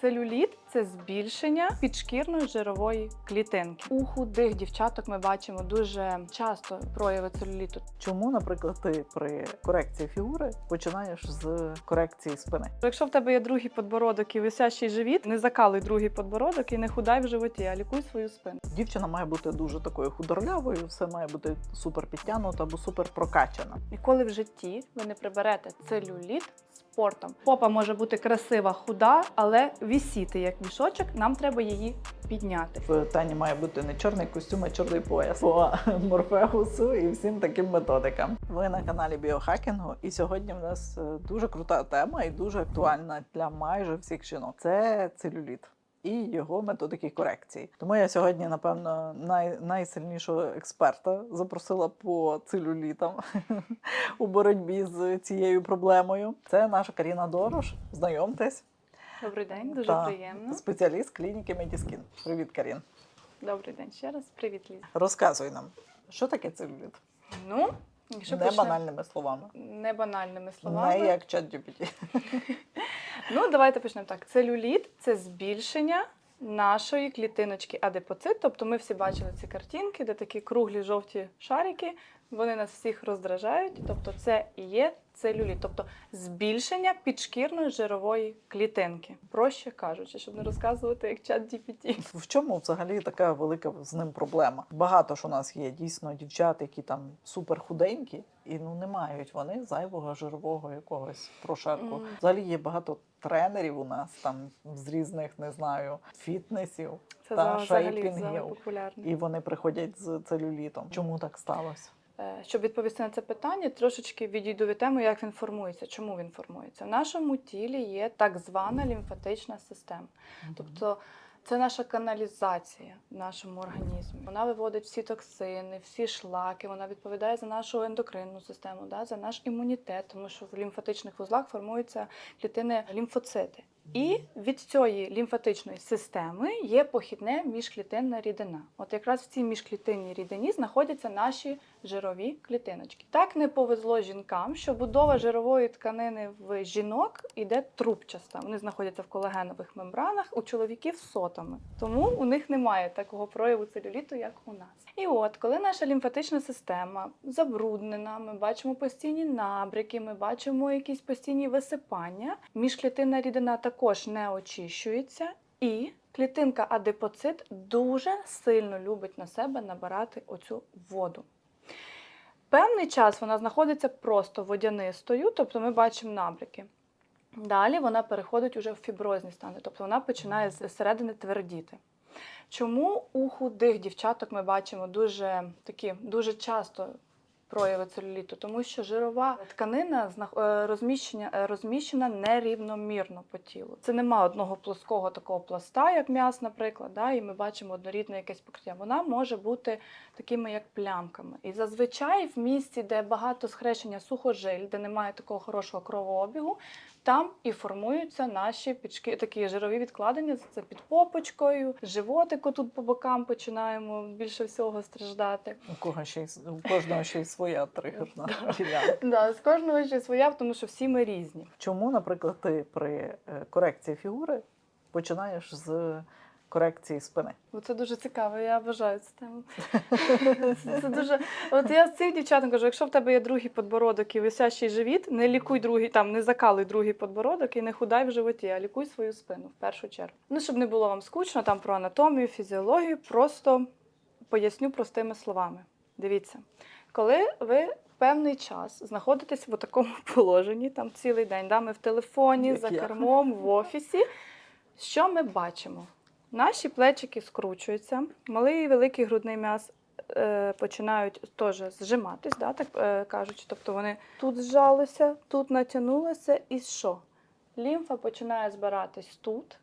Целюліт це збільшення підшкірної жирової клітинки. У худих дівчаток ми бачимо дуже часто прояви целюліту. Чому, наприклад, ти при корекції фігури починаєш з корекції спини? Якщо в тебе є другий подбородок і висящий живіт, не закалуй другий подбородок і не худай в животі, а лікуй свою спину. Дівчина має бути дуже такою худорлявою, все має бути супер підтягнуто або супер прокачана. Ніколи в житті ви не приберете целюліт спортом. Попа може бути красива, худа, але вісіти як мішочок. Нам треба її підняти. В Тані має бути не чорний костюм, а чорний пояс по морфеусу і всім таким методикам. Ви на каналі Біохакінгу, і сьогодні в нас е, дуже крута тема і дуже актуальна для майже всіх жінок. Це целюліт. І його методики корекції. Тому я сьогодні, напевно, най, найсильнішого експерта запросила по целюлітам у боротьбі з цією проблемою. Це наша Каріна Дорош. Знайомтесь, Добрий день, дуже Так. приємно. спеціаліст клініки Медіскін. Привіт, Карін. Добрий день ще раз. Привіт, Ліза. Розказуй нам, що таке целюліт? Ну, якщо Не банальними словами. не банальними словами. Не як чат GPT. Ну, давайте почнемо так. Целюліт це збільшення нашої клітиночки адипоцит. Тобто ми всі бачили ці картинки, де такі круглі жовті шарики, вони нас всіх роздражають. Тобто, це і є целюліт, тобто збільшення підшкірної жирової клітинки. Проще кажучи, щоб не розказувати як чат GPT. В чому взагалі така велика з ним проблема? Багато ж у нас є дійсно дівчат, які там супер худенькі, і ну не мають вони зайвого жирового якогось прошарку. Взагалі є багато тренерів у нас там з різних, не знаю, фітнесів, Це Та, шейпінгів. і вони приходять з целюлітом. Чому так сталося? Е, Щоб відповісти на це питання, трошечки відійду від теми, як він формується, чому він формується. В нашому тілі є так звана лімфатична система. Тобто це наша каналізація в нашому організмі. Вона виводить всі токсини, всі шлаки, вона відповідає за нашу ендокринну систему, да, за наш імунітет, тому що в лімфатичних вузлах формуються клітини лімфоцити. І від цієї лімфатичної системи є похідне міжклітинна рідина. От якраз в цій міжклітинній рідині знаходяться наші жирові клітиночки. Так не повезло жінкам, що будова жирової тканини в жінок іде трубчаста. Вони знаходяться в колагенових мембранах, у чоловіків сотами. Тому у них немає такого прояву целюліту, як у нас. І от, коли наша лімфатична система забруднена, ми бачимо постійні набряки, ми бачимо якісь постійні висипання. Міжклітинна рідина також не очищується, і клітинка адипоцит дуже сильно любить на себе набирати оцю воду. Певний час вона знаходиться просто водянистою, тобто ми бачимо набряки. Далі вона переходить уже в фіброзні стани, тобто вона починає зсередини твердіти. Чому у худих дівчаток ми бачимо дуже такі дуже часто прояви целюліту? Тому що жирова тканина е, розміщення, е, розміщена нерівномірно по тілу. Це нема одного плоского такого пласта, як м'яс, наприклад, да, і ми бачимо однорідне якесь покриття. Вона може бути такими як плямками. І зазвичай в місці, де багато схрещення сухожиль, де немає такого хорошого кровообігу, там і формуються наші пічки, такі жирові відкладення. Це під попочкою, животику тут по бокам починаємо більше всього страждати. У кого ще й у кожного ще й своя тригерна ділянка. З кожного ще своя, тому що всі ми різні. Чому, наприклад, ти при е, корекції фігури починаєш з корекції спини? Бо це дуже цікаво, я бажаю цю тему. Це, це дуже. От я з цих дівчатам кажу, якщо в тебе є другий подбородок і висящий живіт, не лікуй другий, там не закалуй другий подбородок і не худай в животі, а лікуй свою спину в першу чергу. Ну, щоб не було вам скучно, там про анатомію, фізіологію, просто поясню простими словами. Дивіться, коли ви певний час знаходитесь в такому положенні, там цілий день, да, ми в телефоні, Як за я. кермом, в офісі, що ми бачимо? Наші плечики скручуються, малий і великий грудний м'яз е, починають теж зжиматись, да, так е, кажучи. Тобто вони тут зжалися, тут натягнулися, і що? Лімфа починає збиратись тут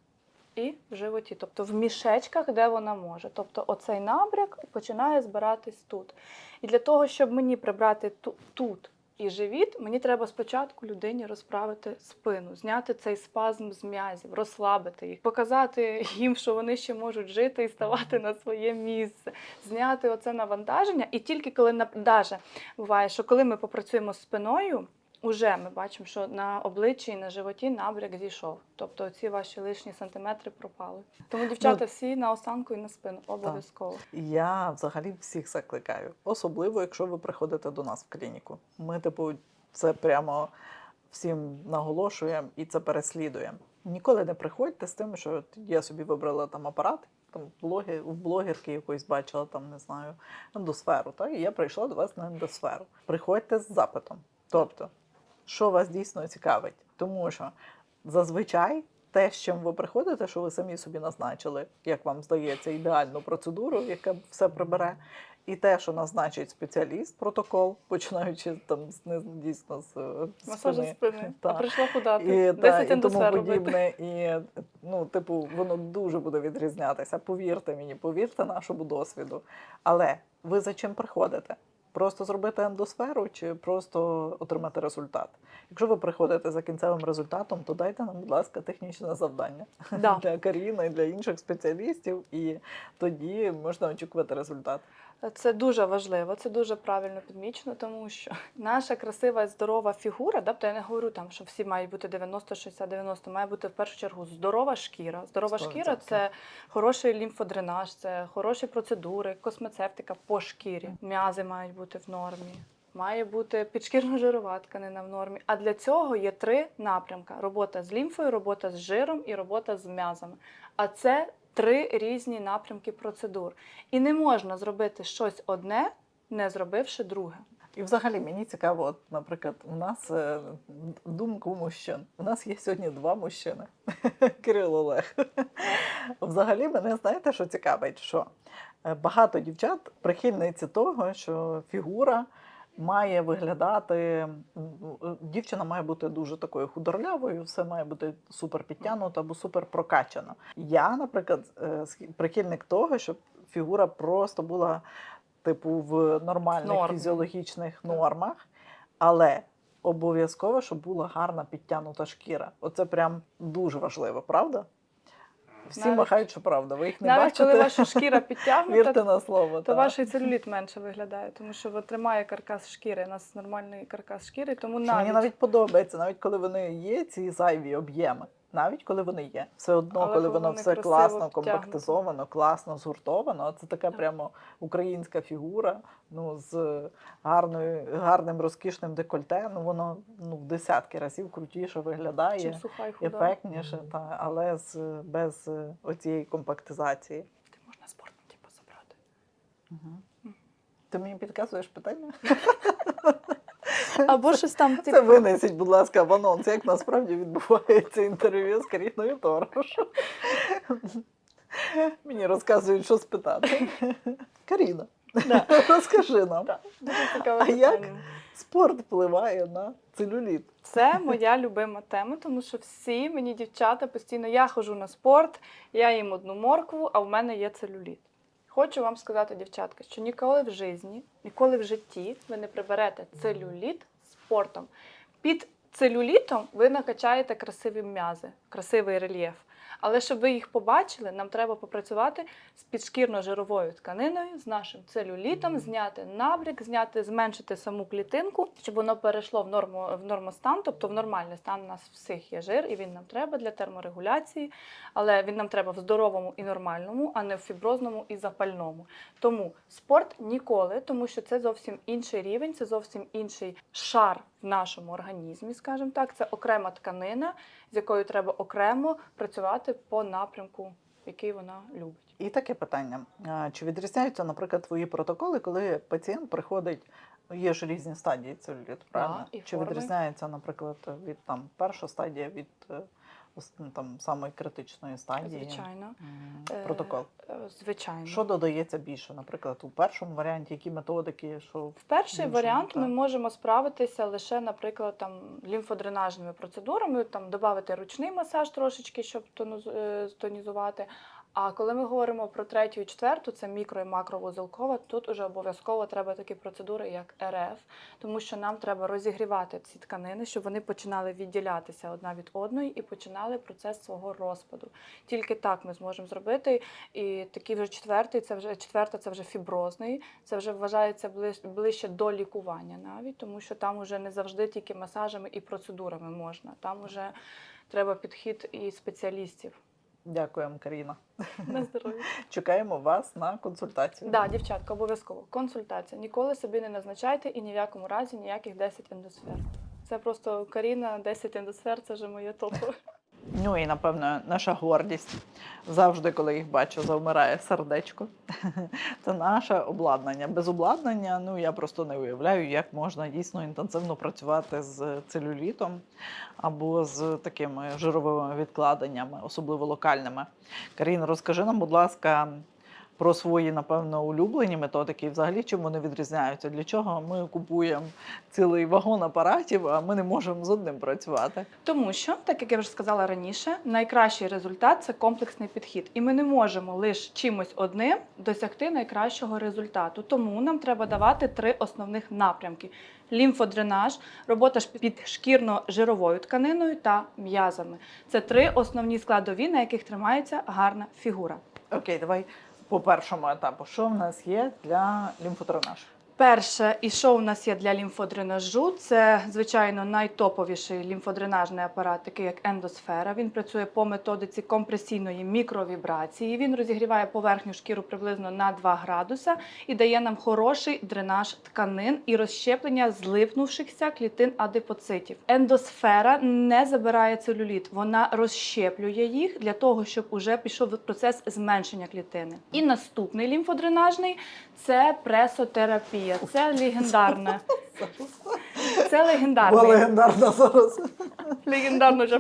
і в животі, тобто в мішечках, де вона може. Тобто оцей набряк починає збиратись тут. І для того, щоб мені прибрати ту- тут і живіт, мені треба спочатку людині розправити спину, зняти цей спазм з м'язів, розслабити їх, показати їм, що вони ще можуть жити і ставати на своє місце, зняти оце навантаження. І тільки коли навантаження буває, що коли ми попрацюємо з спиною. Уже ми бачимо, що на обличчі і на животі набряк зійшов. Тобто ці ваші лишні сантиметри пропали. Тому дівчата всі на осанку і на спину обов'язково. Я взагалі всіх закликаю, особливо якщо ви приходите до нас в клініку. Ми, типу, це прямо всім наголошуємо і це переслідуємо. Ніколи не приходьте з тим, що я собі вибрала там апарат, там блоги, в блогерки якоїсь бачила, там не знаю, ендосферу. Та? І я прийшла до вас на ендосферу. Приходьте з запитом. Тобто, що вас дійсно цікавить? Тому що зазвичай те, з чим ви приходите, що ви самі собі назначили, як вам здається, ідеальну процедуру, яка все прибере. І те, що назначить спеціаліст, протокол, починаючи там з не дійсно з Масажі спини, спини. А прийшла худати. і, та, і тому подібне. І ну, типу, воно дуже буде відрізнятися. Повірте мені, повірте нашому досвіду. Але ви за чим приходите? Просто зробити ендосферу чи просто отримати результат? Якщо ви приходите за кінцевим результатом, то дайте нам, будь ласка, технічне завдання Да. для Каріни, для інших спеціалістів, і тоді можна очікувати результат. Це дуже важливо, це дуже правильно підмічено, тому що наша красива і здорова фігура, да, тобто я не говорю там, що всі мають бути 90, 60, 90, має бути в першу чергу здорова шкіра. Здорова Сто шкіра це хороший лімфодренаж, це хороші процедури, космецевтика по шкірі. М'язи мають бути в нормі. Має бути підшкірно-жирова тканина в нормі. А для цього є три напрямки: робота з лімфою, робота з жиром і робота з м'язами. А це три різні напрямки процедур. І не можна зробити щось одне, не зробивши друге. І взагалі мені цікаво, от, наприклад, у нас е, думку мужчин. У нас є сьогодні два мужчини. Кирил Олег. Взагалі, мене знаєте, що цікавить, що е, багато дівчат прихильниці того, що фігура має виглядати. Дівчина має бути дуже такою худорлявою, все має бути супер підтягнуто або супер прокачано. Я, наприклад, е, прихильник того, щоб фігура просто була типу в нормальних Нормі. фізіологічних нормах, але обов'язково, щоб була гарна підтягнута шкіра. Оце прям дуже важливо, правда? Всі Навіть- махають, що правда. Ви їх не Навіть бачите. коли ваша шкіра підтягнута, Вірте на слово. то ваш целюліт менше виглядає, тому що от тримає каркас шкіри. У нас нормальний каркас шкіри, тому Що навіть, Мені навіть подобається, навіть коли вони є, ці зайві об'єми. Навіть коли вони є, все одно, Але коли воно все класно компактизовано, класно згуртовано, це така прямо українська фігура, ну з гарною, гарним розкішним декольте. Ну воно ну в десятки разів крутіше чим виглядає, суха і худа. ефектніше, та але з без е, оцієї комплектизації. Ти можна спортом типу забрати. Угу. Ти мені підказуєш питання? Або щось там, Це типу, винесіть, будь ласка, в анонс, як насправді відбувається інтерв'ю з Каріною Торош. Мені розказують, що спитати. Каріна, Да. розкажи нам, Да, А як? спорт впливає на целюліт. Це моя любима тема, тому що всі мені дівчата постійно я ходжу на спорт, я їм одну моркву, а в мене є целюліт. Хочу вам сказати, дівчатки, що ніколи в житті, ніколи в житті ви не приберете целюліт спортом. Під целюлітом ви накачаєте красиві м'язи, красивий рельєф. Але щоб ви їх побачили, нам треба попрацювати з підшкірно-жировою тканиною, з нашим целюлітом, зняти набряк, зняти, зменшити саму клітинку, щоб воно перейшло в норму в нормостан, тобто в нормальний стан. У нас всіх є жир, і він нам треба для терморегуляції, але він нам треба в здоровому і нормальному, а не в фіброзному і запальному. Тому спорт ніколи, тому що це зовсім інший рівень, це зовсім інший шар в нашому організмі, скажімо так. Це окрема тканина, з якою треба окремо працювати по напрямку, який вона любить. І таке питання: чи відрізняються, наприклад, твої протоколи, коли пацієнт приходить? Є ж різні стадії целюліту, правильно? і чи форми. відрізняється, наприклад, від там перша стадія від е, там самої критичної стадії? Звичайно, Е, Протокол. Е, звичайно. Що додається більше, наприклад, у першому варіанті, які методики, що В перший іншому, варіант ми можемо справитися лише, наприклад, там лімфодренажними процедурами, там додати ручний масаж трошечки, щоб е, тонізувати. А коли ми говоримо про третю і четверту, це мікро і макровузелкова, тут уже обов'язково треба такі процедури, як РФ, тому що нам треба розігрівати ці тканини, щоб вони починали відділятися одна від одної і починали процес свого розпаду. Тільки так ми зможемо зробити. І такий вже четвертий, це вже четверта, це вже фіброзний. Це вже вважається ближ- ближче до лікування навіть, тому що там вже не завжди тільки масажами і процедурами можна. Там вже треба підхід і спеціалістів. Дякуємо, Каріна. На здоров'я. Чекаємо вас на консультацію. Да, дівчатка, обов'язково. Консультація. Ніколи собі не назначайте і ні в якому разі ніяких 10 ендосфер. Це просто Каріна, 10 ендосфер, це вже моє топове. Ну і напевно наша гордість. Завжди, коли їх бачу, завмирає сердечко. Це наше обладнання. Без обладнання, ну я просто не уявляю, як можна дійсно інтенсивно працювати з целюлітом або з такими жировими відкладеннями, особливо локальними. Карін, розкажи нам, будь ласка. Про свої, напевно, улюблені методики і взагалі чим вони відрізняються? Для чого ми купуємо цілий вагон апаратів, а ми не можемо з одним працювати? Тому що, так як я вже сказала раніше, найкращий результат це комплексний підхід. І ми не можемо лише чимось одним досягти найкращого результату. Тому нам треба давати три основних напрямки: лімфодренаж, робота під шкірно-жировою тканиною та м'язами. Це три основні складові, на яких тримається гарна фігура. Окей, давай по першому етапу. Що в нас є для лімфодренажу? Перше, і що у нас є для лімфодренажу, це звичайно найтоповіший лімфодренажний апарат, такий як ендосфера. Він працює по методиці компресійної мікровібрації. Він розігріває поверхню шкіру приблизно на 2 градуса і дає нам хороший дренаж тканин і розщеплення злипнувшихся клітин адипоцитів. Ендосфера не забирає целюліт, вона розщеплює їх для того, щоб уже пішов процес зменшення клітини. І наступний лімфодренажний це пресотерапія. Це легендарне. Це Була легендарна зараз. легендарно вже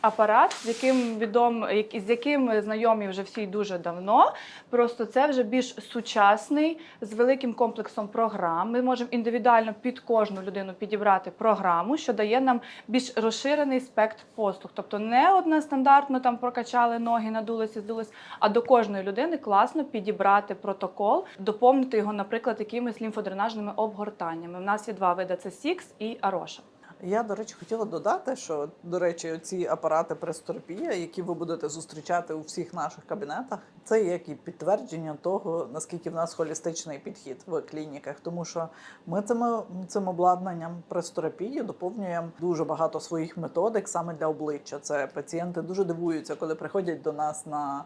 апарат, з яким відом, з яким знайомі вже всі дуже давно. Просто це вже більш сучасний з великим комплексом програм. Ми можемо індивідуально під кожну людину підібрати програму, що дає нам більш розширений спектр послуг. Тобто не одна стандартно там прокачали ноги, надулися, здулись, а до кожної людини класно підібрати протокол, доповнити його, наприклад, якимись лімфодренажними обгортаннями. У нас є два види: це Сікс і Ароша. Я, до речі, хотіла додати, що до речі, ці апарати пресотерапія, які ви будете зустрічати у всіх наших кабінетах, це як і підтвердження того, наскільки в нас холістичний підхід в клініках, тому що ми цим, цим обладнанням пресотерапії доповнюємо дуже багато своїх методик саме для обличчя. Це пацієнти дуже дивуються, коли приходять до нас на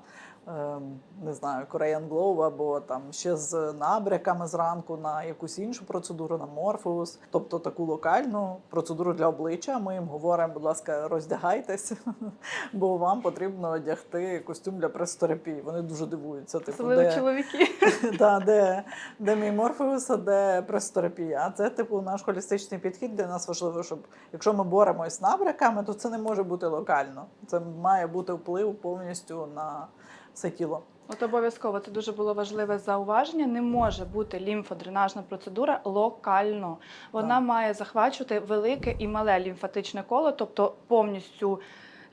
не знаю, Korean Glow або там ще з набряками зранку на якусь іншу процедуру, на морфеус, тобто таку локальну процедуру для обличчя. Ми їм говоримо, будь ласка, роздягайтесь, бо вам потрібно одягти костюм для пресотерапії. Вони дуже дивуються. Типу, де, чоловіки. да, де, де мій морфеус, а де пресотерапія. А це типу наш холістичний підхід. Для нас важливо, щоб якщо ми боремось з набряками, то це не може бути локально. Це має бути вплив повністю на все тіло. От обов'язково це дуже було важливе зауваження. Не може бути лімфодренажна процедура локально. Вона Так. має захвачувати велике і мале лімфатичне коло, тобто повністю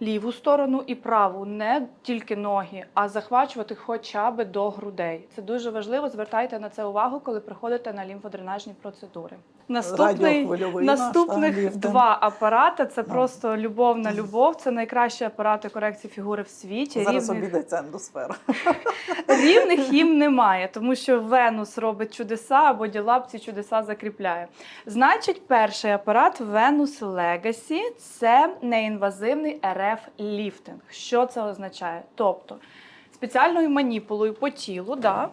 ліву сторону і праву, не тільки ноги, а захвачувати хоча б до грудей. Це дуже важливо. Звертайте на це увагу, коли приходите на лімфодренажні процедури. Наступний Наступних два апарати це Да. просто любов на любов. Це найкращі апарати корекції фігури в світі. Зараз Рівних- обійдеться ендосфера. Рівних їм немає, тому що Венус робить чудеса, а боділаб ці чудеса закріпляє. Значить, перший апарат Venus Legacy – це неінвазивний РФ ліфтинг. Що це означає? Тобто спеціальною маніпулою по тілу, да,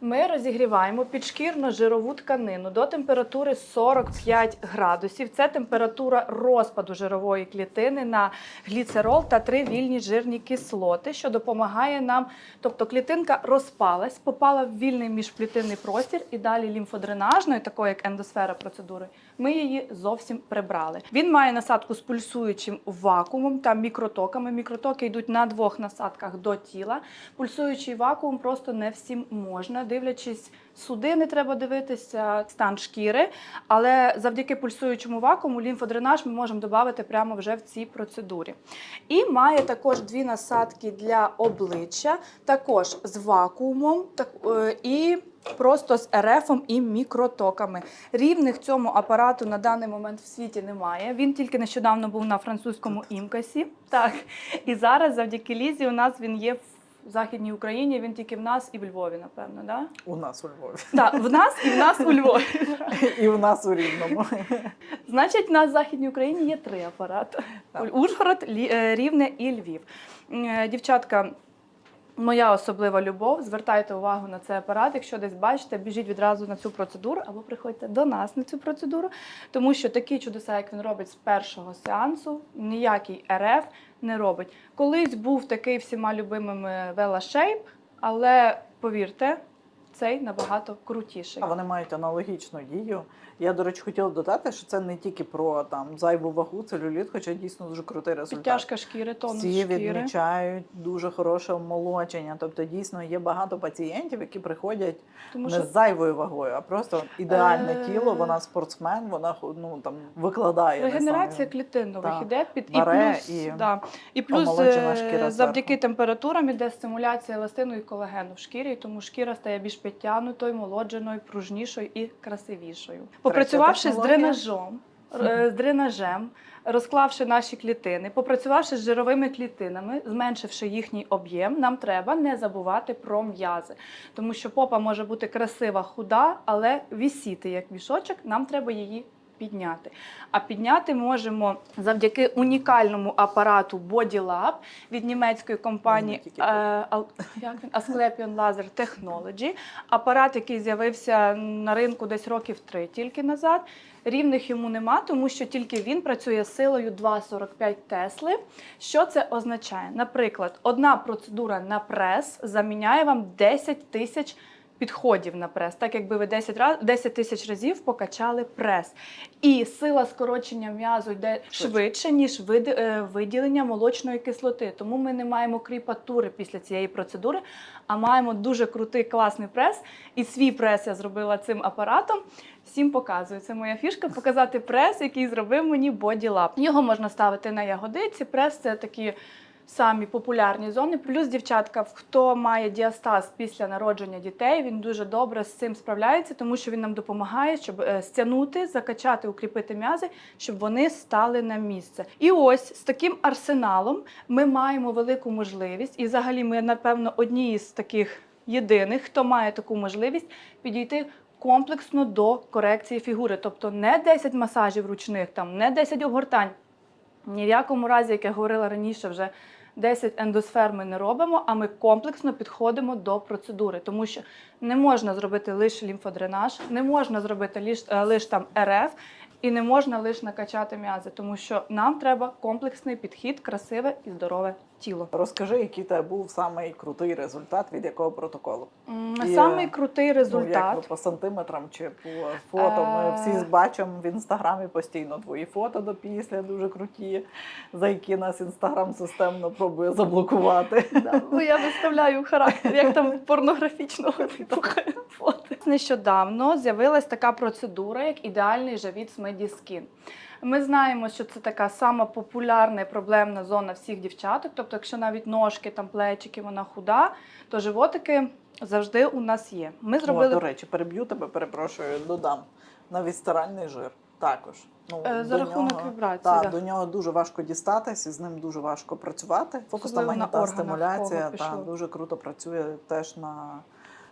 ми розігріваємо підшкірно-жирову тканину до температури 45 градусів. Це температура розпаду жирової клітини на гліцерол та три вільні жирні кислоти, що допомагає нам. Тобто клітинка розпалась, попала в вільний міжклітинний простір, і далі лімфодренажної, такої як ендосфера процедури, ми її зовсім прибрали. Він має насадку з пульсуючим вакуумом та мікротоками. Мікротоки йдуть на двох насадках до тіла. Пульсуючий вакуум просто не всім можна. Дивлячись, судини треба дивитися, стан шкіри. Але завдяки пульсуючому вакууму лімфодренаж ми можемо додати прямо вже в цій процедурі. І має також дві насадки для обличчя, також з вакуумом так, е, і просто з РФом і мікротоками. Рівних цьому апарату на даний момент в світі немає. Він тільки нещодавно був на французькому імкасі. Так. І зараз, завдяки Лізі, у нас він є в Західній Україні, він тільки в нас і в Львові, напевно. Да? У нас у Львові. Так, в нас і в нас у Львові. І у нас у Рівному. Значить, у нас в Західній Україні є три апарати. Ужгород, е, Рівне і Львів. Е, Дівчатка. Моя особлива любов. Звертайте увагу на цей апарат. Якщо десь бачите, біжіть відразу на цю процедуру або приходьте до нас на цю процедуру, тому що такі чудеса, як він робить з першого сеансу, ніякий РФ не робить. Колись був такий всіма любимим велошейп, але повірте, цей набагато крутіший. А Вони мають аналогічну дію. Я, до речі, хотіла додати, що це не тільки про там зайву вагу, целюліт, хоча дійсно дуже крутий результат. Підтяжка шкіри, тонус Всі шкіри. відмічають дуже хороше омолодження. Тобто, дійсно є багато пацієнтів, які приходять Тому не що з зайвою вагою, а просто ідеальне Е. тіло. Вона спортсмен, вона ну там викладає. не регенерація знаю. клітин нових іде під Баре і плюс, і да. і плюс е, шкіра завдяки зверху. температурам іде стимуляція еластину і колагену в шкірі, тому шкіра стає більш підтягнутою, молодженою, пружнішою і красивішою. Попрацювавши з дренажом, е, з дренажем, розклавши наші клітини, попрацювавши з жировими клітинами, зменшивши їхній об'єм, нам треба не забувати про м'язи. Тому що попа може бути красива, худа, але вісіти як мішочок, нам треба її підняти. А підняти можемо завдяки унікальному апарату BodyLab від німецької компанії е? Asclepion Laser Technology. Апарат, який з'явився на ринку десь років три тільки назад. Рівних йому нема, тому що тільки він працює силою 2,45 Тесли. Що це означає? Наприклад, одна процедура на прес заміняє вам 10 тисяч підходів на прес, так якби ви 10 раз 10 тисяч разів покачали прес. І сила скорочення м'язу йде швидше, ніж види- е, виділення молочної кислоти. Тому ми не маємо кріпатури після цієї процедури, а маємо дуже крутий класний прес. І свій прес я зробила цим апаратом. Всім показую. Це моя фішка показати прес, який зробив мені Lab. Його можна ставити на ягодиці. Прес це такі самі популярні зони. Плюс дівчатка, хто має діастаз після народження дітей, він дуже добре з цим справляється, тому що він нам допомагає, щоб е, стягнути, закачати, укріпити м'язи, щоб вони стали на місце. І ось з таким арсеналом ми маємо велику можливість, і взагалі ми, напевно, одні із таких єдиних, хто має таку можливість підійти. Комплексно до корекції фігури, тобто не 10 масажів ручних, там не 10 обгортань, ні в якому разі, як я говорила раніше, вже 10 ендосфер ми не робимо, а ми комплексно підходимо до процедури, тому що не можна зробити лише лімфодренаж, не можна зробити лише, лише там РФ і не можна лише накачати м'язи, тому що нам треба комплексний підхід, красиве і здорове тіло. Розкажи, який тебе був самий крутий результат від якого протоколу? І, Самий е, крутий Ну, як результат. ви, по сантиметрам чи по фото. Ми Е. всі бачимо в інстаграмі постійно твої фото до після дуже круті, за які нас інстаграм системно пробує заблокувати. Да, бо я виставляю характер, як там порнографічного типу фото. Нещодавно з'явилась така процедура, як ідеальний живіт з Медіскін. Ми знаємо, що це така сама популярна і проблемна зона всіх дівчаток. Тобто, якщо навіть ножки, там плечики, вона худа, то животики завжди у нас є. Ми О, до речі, переб'ю тебе, перепрошую, додам. Навіть стиральний жир також. Ну, Е, за до рахунок нього- вібрацій, Так, да. до нього дуже важко дістатися, з ним дуже важко працювати. Фокусна магнітна стимуляція та, дуже круто працює теж на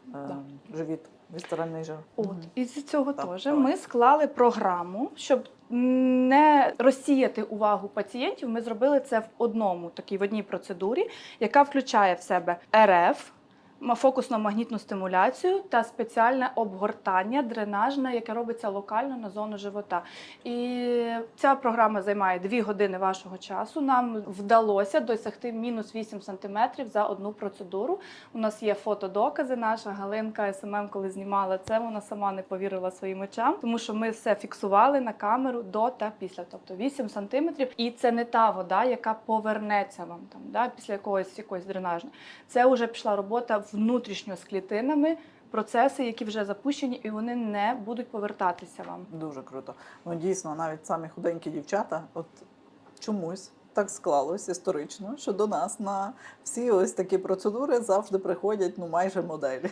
е, Да. живіт. Від стиральний жир. От і з цього Так, теж ми склали програму, щоб не розсіяти увагу пацієнтів. Ми зробили це в одному такій в одній процедурі, яка включає в себе РФ. Ма- фокусно-магнітну стимуляцію та спеціальне обгортання дренажне, яке робиться локально на зону живота. І ця програма займає 2 години вашого часу. Нам вдалося досягти мінус 8 см за одну процедуру. У нас є фотодокази. Наша Галинка СММ, коли знімала це, вона сама не повірила своїм очам, тому що ми все фіксували на камеру до та після, тобто 8 сантиметрів. І це не та вода, яка повернеться вам там, да, після якогось якоїсь дренажної. Це вже пішла робота внутрішньо з клітинами. Процеси, які вже запущені, і вони не будуть повертатися вам. Дуже круто. Ну дійсно, навіть самі худенькі дівчата, от чомусь так склалось історично, що до нас на всі ось такі процедури завжди приходять ну майже моделі.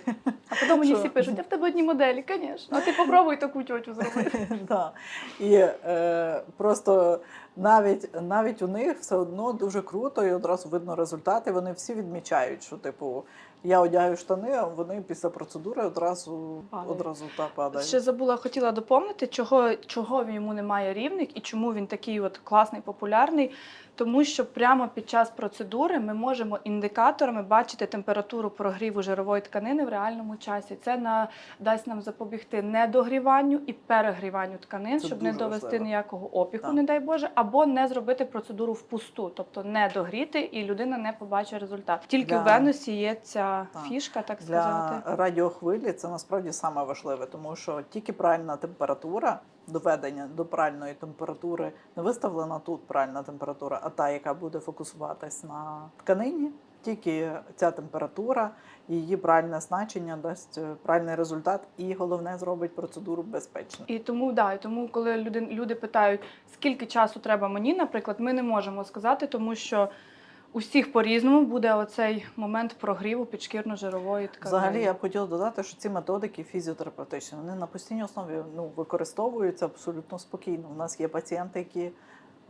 А потім мені Що? всі пишуть, а в тебе одні моделі, звісно. А ти попробуй таку тьотю зробити. Да. І е, просто навіть, навіть у них все одно дуже круто, і одразу видно результати. Вони всі відмічають, що типу я одягаю штани, а вони після процедури одразу одразу та падають. Ще забула, хотіла доповнити, чого, чого йому немає рівник і чому він такий от класний, популярний. Тому що прямо під час процедури ми можемо індикаторами бачити температуру прогріву жирової тканини в реальному часі. Це на, дасть нам запобігти недогріванню і перегріванню тканин, Це щоб не довести важливо. ніякого опіку, Так. не дай Боже, або не зробити процедуру впусту, тобто не догріти, і людина не побачить результат. Тільки Для- у Венусі є ця Так. фішка, так Для сказати. радіохвилі це насправді саме важливе, тому що тільки правильна температура, доведення до правильної температури, не виставлена тут правильна температура, а та, яка буде фокусуватись на тканині. Тільки ця температура, її правильне значення дасть е, правильний результат, і головне зробить процедуру безпечно. І тому да, і тому, коли люди, люди питають, скільки часу треба мені, наприклад, ми не можемо сказати, тому що у всіх по-різному буде оцей момент прогріву підшкірно-жирової тканини. Взагалі, я б хотіла додати, що ці методики фізіотерапевтичні вони на постійній основі ну, використовуються абсолютно спокійно. У нас є пацієнти, які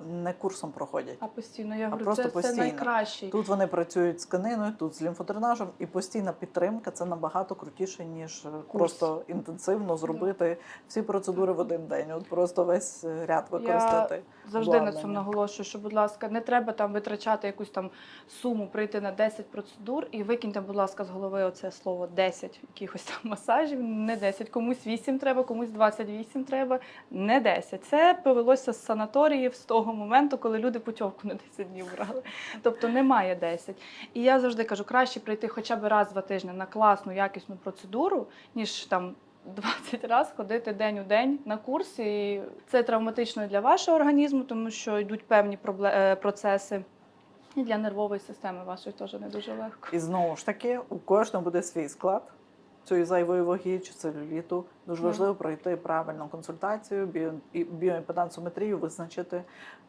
не курсом проходять. а постійно я А говорю, просто це, це найкращий. Тут вони працюють з тканиною, тут з лімфодренажем, і постійна підтримка це набагато крутіше, ніж е, просто інтенсивно зробити всі процедури в один день. От просто весь е, ряд використати. Завжди на цьому наголошую, що, будь ласка, не треба там витрачати якусь там суму, прийти на 10 процедур і викиньте, будь ласка, з голови оце слово 10 якихось там масажів. Не 10, комусь 8 треба, комусь 28 треба, не 10. Це повелося з санаторіїв з того моменту, коли люди путівку на 10 днів брали. Тобто немає 10. І я завжди кажу, краще прийти хоча б раз два тижні на класну, якісну процедуру, ніж там 20 разів ходити день у день на курс. І це травматично для вашого організму, тому що йдуть певні е, процеси. І для нервової системи вашої теж не дуже легко. І знову ж таки, у кожного буде свій склад цієї зайвої ваги чи целюліту. Дуже важливо пройти правильну консультацію, біоімпедансометрію, визначити,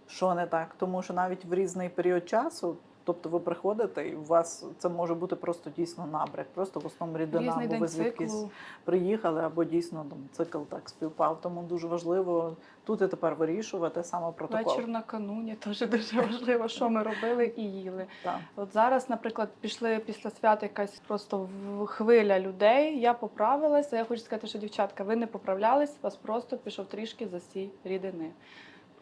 що не так. Тому що навіть в різний період часу, тобто ви приходите, і у вас це може бути просто дійсно набряк, просто в основному рідина, Різний або ви звідкись циклу. приїхали, або дійсно там цикл так співпав. Тому дуже важливо тут і тепер вирішувати саме протокол. Вечір накануні теж дуже важливо, що ми робили і їли. Так. От зараз, наприклад, пішли після свята якась просто в- хвиля людей. Я поправилася. Я хочу сказати, що дівчатка, ви не поправлялись, у вас просто пішов трішки засій рідини.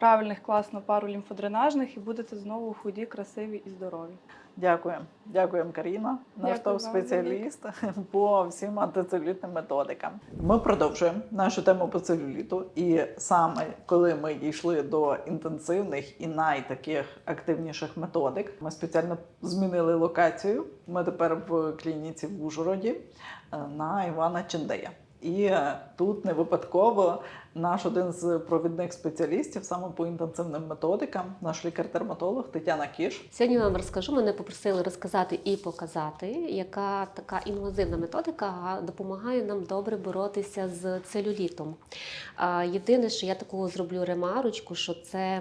Правильних класно пару лімфодренажних і будете знову худі, красиві і здорові. Дякуємо. Дякуємо, Каріна, наш Дякую топ-спеціаліст по всім антицелюлітним методикам. Ми продовжуємо нашу тему по целюліту. І саме коли ми дійшли до інтенсивних і найтаких активніших методик, ми спеціально змінили локацію. Ми тепер в клініці в Ужгороді е, на Івана Чендея. І е, тут не випадково наш один з провідних спеціалістів саме по інтенсивним методикам, наш лікар-дерматолог Тетяна Кіш. Сьогодні вам розкажу. Мене попросили розказати і показати, яка така інвазивна методика допомагає нам добре боротися з целюлітом. Єдине, що я такого зроблю ремарочку, що це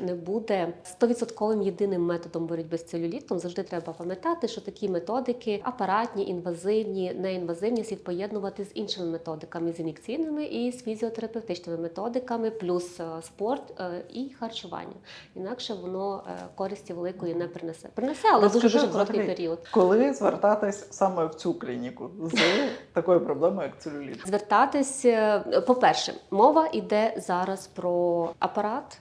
не буде 100% єдиним методом боротьби з целюлітом. Завжди треба пам'ятати, що такі методики апаратні, інвазивні, неінвазивні слід поєднувати з іншими методиками, з ін'єкційними і з фізіотерапевтичними методиками, плюс е, спорт е, і харчування. Інакше воно е, користі великої не принесе. Принесе, але дуже Розкажи дуже короткий взагалі, період. Коли звертатись саме в цю клініку з такою проблемою, як целюліт? Звертатись, по-перше, мова йде зараз про апарат,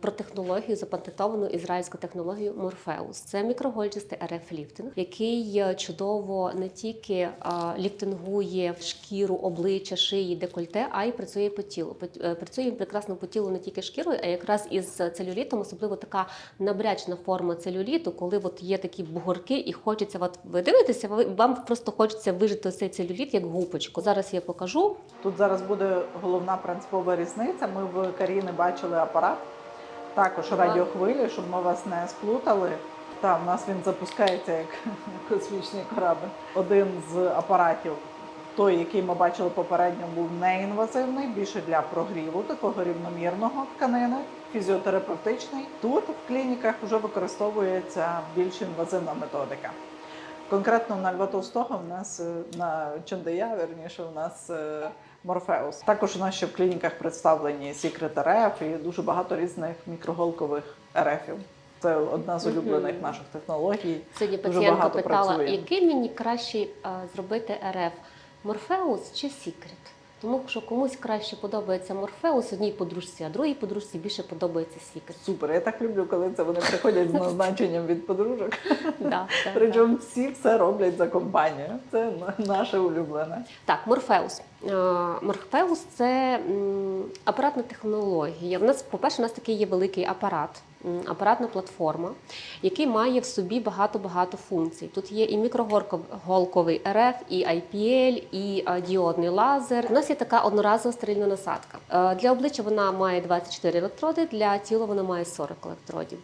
про технологію запатентовану ізраїльську технологію Morpheus. Це мікрогольчастий РФ ліфтинг, який е, чудово не тільки е, ліфтингує шкіру, обличчя, шиї, декольте, а й працює по тілу. Е, Працює прекрасно по тілу не тільки шкірою, а якраз із целюлітом, особливо така набрячна форма целюліту, коли от є такі бугорки, і хочеться, от ви дивитеся, ви- вам просто хочеться вижити цей целюліт як губочку. Зараз я покажу. Тут зараз буде головна принципова різниця. Ми в Каріни бачили апарат, також радіохвилі, щоб ми вас не сплутали. Та в нас він запускається як космічний корабль. Один з апаратів, той, який ми бачили попередньо, був неінвазивний, більше для прогріву, такого рівномірного тканини, фізіотерапевтичний. Тут в клініках вже використовується більш інвазивна методика. Конкретно на Льва Толстого в нас е, на Чандая, верніше, у нас е, Морфеус. Також у нас ще в клініках представлені Secret RF і дуже багато різних мікроголкових РФів. Це одна з улюблених наших технологій. Сьогодні Дуже пацієнтка багато питала, працює. який мені краще а, зробити РФ Морфеус чи Сікрет? Тому що комусь краще подобається Морфеус одній подружці, а другій подружці більше подобається Сікрет. Супер. Я так люблю, коли це вони приходять з назначенням від подружок. Да. Причому всі все роблять за компанію. Це на- наше улюблене. Так, Морфеус. Е, Морфеус це апаратна технологія. У нас, по-перше, у нас такий є великий апарат, апаратна платформа, який має в собі багато-багато функцій. Тут є і мікроголковий РФ, і IPL, і діодний лазер. У нас є така одноразова стерильна насадка. Е, Для обличчя вона має 24 електроди, для тіла вона має 40 електродів.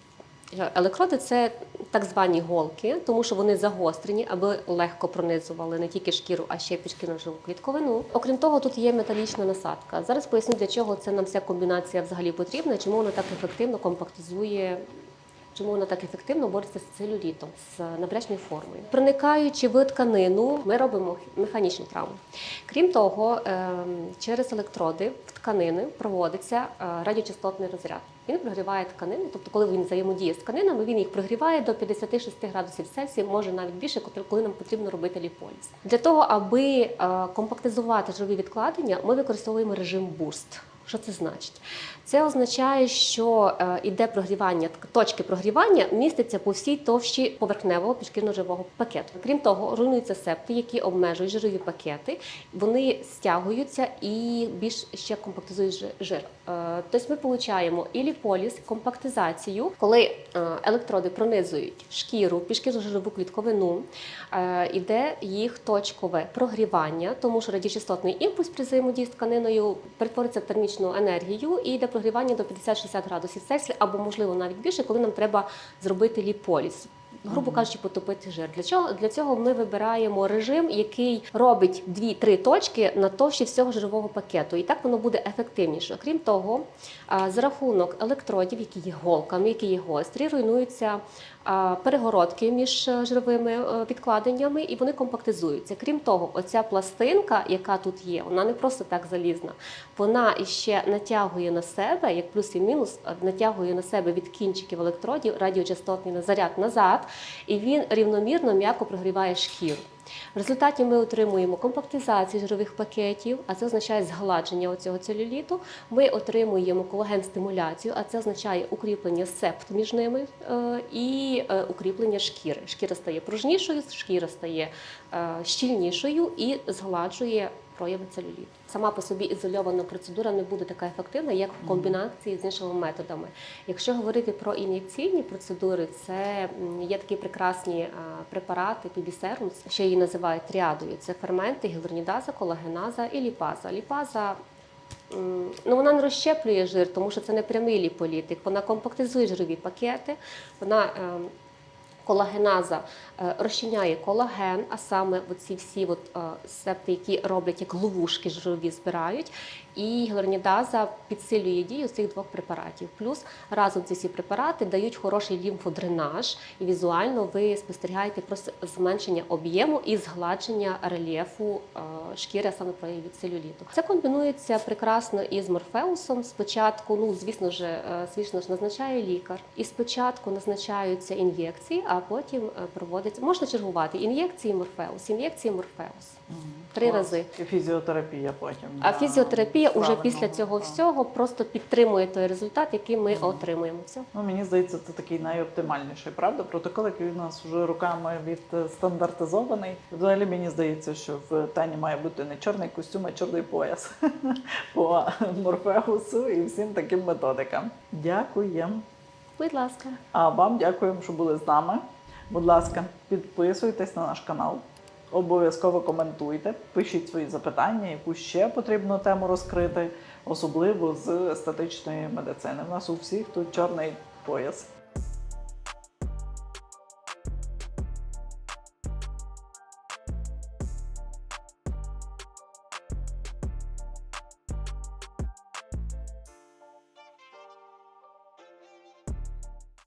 Електроди це так звані голки, тому що вони загострені, аби легко пронизували не тільки шкіру, а ще й підшкірну клітковину. Окрім того, тут є металічна насадка. Зараз поясню, для чого це нам вся комбінація взагалі потрібна, чому вона так ефективно компактизує. Чому вона так ефективно бореться з целюлітом, з набрячною формою? Проникаючи в тканину, ми робимо механічну травму. Крім того, ем, через електроди в тканини проводиться е, радіочастотний розряд. Він прогріває тканини, тобто, коли він взаємодіє з тканинами, він їх прогріває до 56 градусів Цельсія, може навіть більше, коли нам потрібно робити ліполіз. Для того, аби е, компактизувати жирові відкладення, ми використовуємо режим буст. Що це значить? Це означає, що е, іде прогрівання, точки прогрівання містяться по всій товщі поверхневого підшкірно-живого пакету. Крім того, руйнуються септи, які обмежують жирові пакети. Вони стягуються і більш ще компактизують жир. Е, Тобто ми отримуємо і ліполіз, компактизацію, коли е, електроди пронизують шкіру, підшкірно-жирову клітковину, е, іде їх точкове прогрівання, тому що радіочастотний імпульс при взаємодії з тканиною перетвориться в термічну енергію і йде прогрівання до 50-60 градусів Цельсія, або можливо навіть більше, коли нам треба зробити ліполіз. Грубо кажучи, потопити жир. Для чого для цього ми вибираємо режим, який робить 2-3 точки на товщі всього жирового пакету, і так воно буде ефективніше. Крім того, за рахунок електродів, які є голками, які є гострі, руйнуються перегородки між е, жировими підкладеннями, відкладеннями, і вони компактизуються. Крім того, оця пластинка, яка тут є, вона не просто так залізна, вона іще натягує на себе, як плюс і мінус, е, натягує на себе від кінчиків електродів радіочастотний заряд назад, і він рівномірно м'яко прогріває шкіру. В результаті ми отримуємо компактизацію жирових пакетів, а це означає згладження цього целюліту. Ми отримуємо колаген-стимуляцію, а це означає укріплення септ між ними е, і е, укріплення шкіри. Шкіра стає пружнішою, шкіра стає е, щільнішою і згладжує прояви целюліту. Сама по собі ізольована процедура не буде така ефективна, як в комбінації з іншими методами. Якщо говорити про ін'єкційні процедури, це є такі прекрасні препарати пібісерум, ще її називають тріадою. Це ферменти, гіалуронідаза, колагеназа і ліпаза. Ліпаза Ну, вона не розщеплює жир, тому що це не прямий ліполітик. Вона компактизує жирові пакети, вона ем, колагеназа е, розчиняє колаген, а саме оці всі от, е, септи, які роблять як ловушки жирові, збирають. І гіалуронідаза підсилює дію цих двох препаратів. Плюс разом ці всі препарати дають хороший лімфодренаж, і візуально ви спостерігаєте просто зменшення об'єму і згладження рельєфу е, шкіри, а саме проявів целюліту. Це комбінується прекрасно із морфеусом. Спочатку, ну звісно ж, е, звісно ж, назначає лікар. І спочатку назначаються ін'єкції, а потім е, проводиться можна чергувати ін'єкції морфеус, ін'єкції морфеус. Три Клас. рази. І фізіотерапія потім. А для фізіотерапія уже після цього всього просто підтримує той результат, який ми отримуємо. Все. Ну, мені здається, це такий найоптимальніший, правда? Протокол, який у нас вже руками від е, стандартизований. Взагалі мені здається, що в Тані має бути не чорний костюм, а чорний пояс по морфеусу і всім таким методикам. Дякуємо. Будь ласка. А вам дякуємо, що були з нами. Будь ласка, підписуйтесь на наш канал. Обов'язково коментуйте, пишіть свої запитання, яку ще потрібно тему розкрити, особливо з естетичної медицини. У нас у всіх тут чорний пояс.